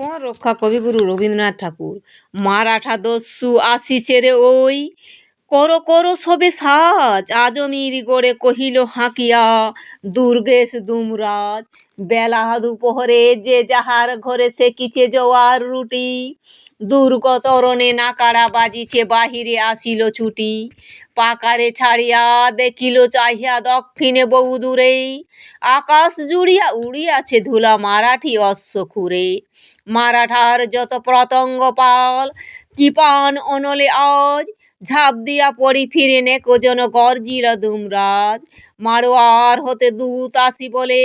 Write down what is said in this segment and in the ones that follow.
রক্ষা কবিগুরু রবীন্দ্রনাথ ঠাকুর। মারাঠা দস্যু আসিছে রে ওই। করো করো সবে সাজ। আজমির গড়ে কহিল, হাঁকিয়া, দুর্গেশ দুমরাজ, বেলা দুপহরে যে যাহার ঘরে সে কিছে জোয়ার রুটি। দুর্গতরণে নাকাড়া বাজিছে, বাহিরে আসিল ছুটি। পাকারে ছাড়িয়া দেখিল, চাহিয়া দক্ষিণে বহু দূরে। আকাশ জুড়িয়া উড়িয়াছে ধুলা মারাঠি অশ্ব খুরে মারাঠার যত প্রতঙ্গ পাল কৃপান অনলে আজ। ঝাঁপ দিয়া পড়ি ফিরে নে কোজন গর্জিল দুমরাজ। মারোয়ার হতে দূত আসি বলে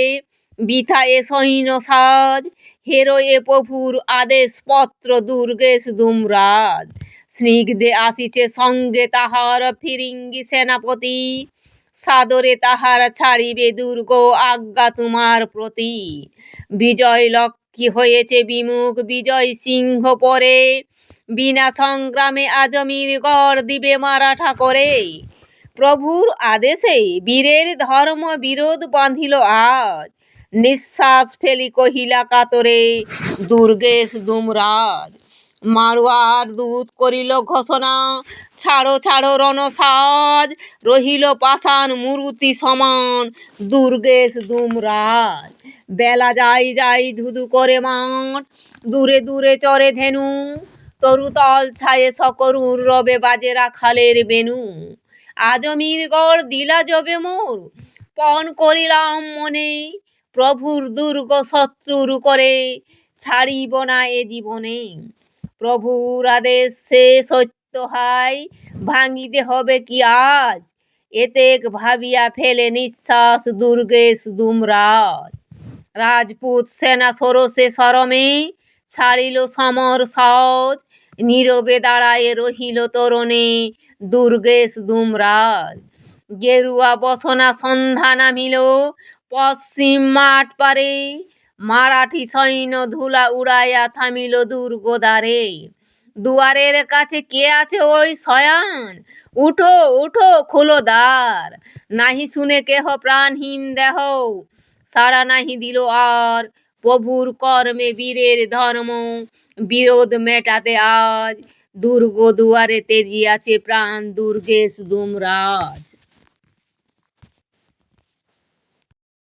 বিথা এ সৈন্য সাজ। হেরো এ প্রভুর আদেশ পত্র দুর্গেশ দুমরাজ। স্নিগ্ধে আসিছে সঙ্গে তাহার ফিরিঙ্গি সেনাপতি। সাদরে তাহার ছাড়িবে দুর্গ আজ্ঞা তোমার প্রতি। বিজয় লক্ষ্মী হয়েছে বিমুখ, বিজয় সিংহ পরে। বিনা সংগ্রামে আজমির গড় দিবে মারাঠা করে প্রভুর আদেশে বীরের ধর্ম বিরোধ বাঁধিল আজ। নিঃশ্বাস ফেলি কহিলা কাতরে, দুর্গেশ দুমরাজ, মারোয়ার দূত করিল ঘোষণা, ছাড়ো ছাড়ো রণসাজ, রহিল পাষাণ মূর্তি সমান, দুর্গেশ দুমরাজ। বেলা যাই যাই ধুধু করে মাঠ, দূরে দূরে চরে ধেনু তরুতল ছায়ে সকরুর রবে বাজেরা খালের বেনু। আজমির গড় দিলা যবে মোর, পণ করিলাম মনে, প্রভুর দুর্গ শত্রুর করে ছাড়িব না এ জীবনে। প্রভুর আদেশ সে সত্য হাই ভাঙিতে হবে কি আজ? এতেক ভাবিয়া ফেলে নিঃশ্বাস দুর্গেশ দুমরাজ। রাজপুত সেনা সরসে সরমে ছাড়িল সমর সাজ, নীরবে দাঁড়ায় রহিল তরণে দুর্গেশ দুমরাজ। গেরুয়া বসনা সন্ধ্যা নামিল, পশ্চিম মাঠ পারে, মারাঠি সৈন্য ধুলা উড়াইয়া থামিল দুর্গ দ্বারে। দুয়ারের কাছে কে আছে ওই শয়ান? উঠো উঠো খোলো দ্বার নাহি শুনে কেহ প্রাণহীন দেহ। সাড়া নাহি দিল আর প্রভুর কর্মে বীরের ধর্ম। বিরোধ মেটাতে আজ দুর্গ দুয়ারে তেজিয়াছে প্রাণ দুর্গেশ দুমরাজ।